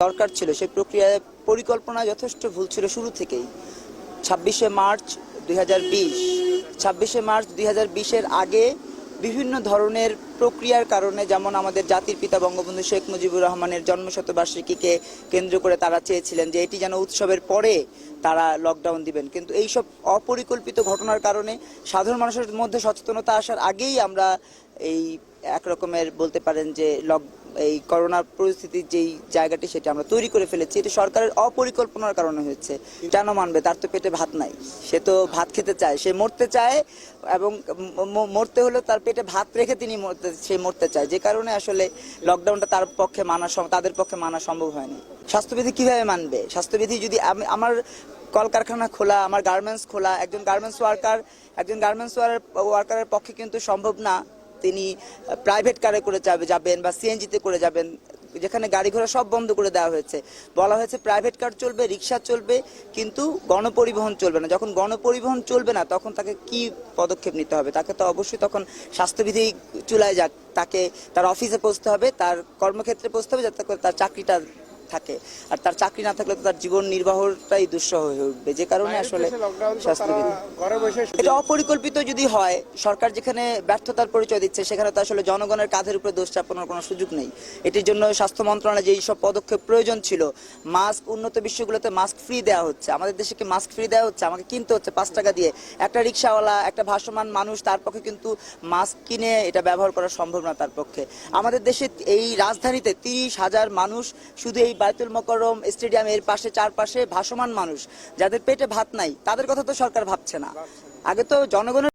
দরকার ছিল, সেই প্রক্রিয়ায় পরিকল্পনা যথেষ্ট ভুল ছিল শুরু থেকেই। ছাব্বিশে মার্চ দুই ছাব্বিশে মার্চ দুই বিশের আগে বিভিন্ন ধরনের প্রক্রিয়ার কারণে যেমন আমাদের জাতির পিতা বঙ্গবন্ধু শেখ মুজিবুর রহমানের জন্মশতবার্ষিকীকে কেন্দ্র করে তারা চেয়েছিলেন যে এটি যেন উৎসবের পরে তারা লকডাউন দিবেন। কিন্তু এইসব অপরিকল্পিত ঘটনার কারণে সাধারণ মানুষের মধ্যে সচেতনতা আসার আগেই আমরা এই একরকমের বলতে পারেন যে লক, এই করোনা পরিস্থিতির যেই জায়গাটি সেটা আমরা তৈরি করে ফেলেছি। এটি সরকারের অপরিকল্পনার কারণে হয়েছে। কেন মানবে, তার তো পেটে ভাত নাই। সে তো ভাত খেতে চায়, সে মরতে চায় এবং মরতে হলে তার পেটে ভাত রেখে তিনি মরতে সে মরতে চায়। যে কারণে আসলে লকডাউনটা তার পক্ষে মানা তাদের পক্ষে মানা সম্ভব হয়নি। স্বাস্থ্যবিধি কীভাবে মানবে? স্বাস্থ্যবিধি যদি আমি- আমার কলকারখানা খোলা, আমার গার্মেন্টস খোলা, একজন গার্মেন্টস ওয়ার্কার একজন গার্মেন্টস ওয়ার্কারের পক্ষে কিন্তু সম্ভব না। তিনি প্রাইভেট কারে করে যাবে যাবেন বা সিএনজিতে করে যাবেন। যেখানে গাড়ি ঘোড়া সব বন্ধ করে দেওয়া হয়েছে। বলা হয়েছে প্রাইভেট কার চলবে রিক্সা চলবে, কিন্তু গণপরিবহন চলবে না। যখন গণপরিবহন চলবে না, তখন তাকে কি পদক্ষেপ নিতে হবে? তাকে তো অবশ্যই তখন স্বাস্থ্যবিধি চুলায় যাক তাকে তার অফিসে পৌঁছতে হবে, তার কর্মক্ষেত্রে পৌঁছতে হবে, যাতে করে তার চাকরিটা থাকে। আর তার চাকরি না থাকলে তো তার জীবন নির্বাহটাই দুঃসহ হয়ে উঠবে। যে কারণে আসলে এটা অপরিকল্পিত যদি হয় সরকার যেখানে ব্যর্থতার পরিচয় দিচ্ছে সেখানে তো আসলে জনগণের কাঁধের উপরে দোষ চাপানোর কোনো সুযোগ নেই। এটির জন্য স্বাস্থ্য মন্ত্রণালয় যেই সব পদক্ষেপ প্রয়োজন ছিল মাস্ক উন্নত বিশ্বগুলোতে মাস্ক ফ্রি দেওয়া হচ্ছে। আমাদের দেশে কি মাস্ক ফ্রি দেওয়া হচ্ছে? আমাকে কিনতে হচ্ছে পাঁচ টাকা দিয়ে। একটা রিক্সাওয়ালা একটা ভাসমান মানুষ তার পক্ষে কিন্তু মাস্ক কিনে এটা ব্যবহার করা সম্ভব না তার পক্ষে। আমাদের দেশে এই রাজধানীতে তিরিশ হাজার মানুষ শুধু এই বায়তুল মকরম স্টেডিয়ামের পাশে চারপাশে ভাসমান মানুষ, যাদের পেটে ভাত নাই, তাদের কথা তো সরকার ভাবছে না। আগে তো জনগণের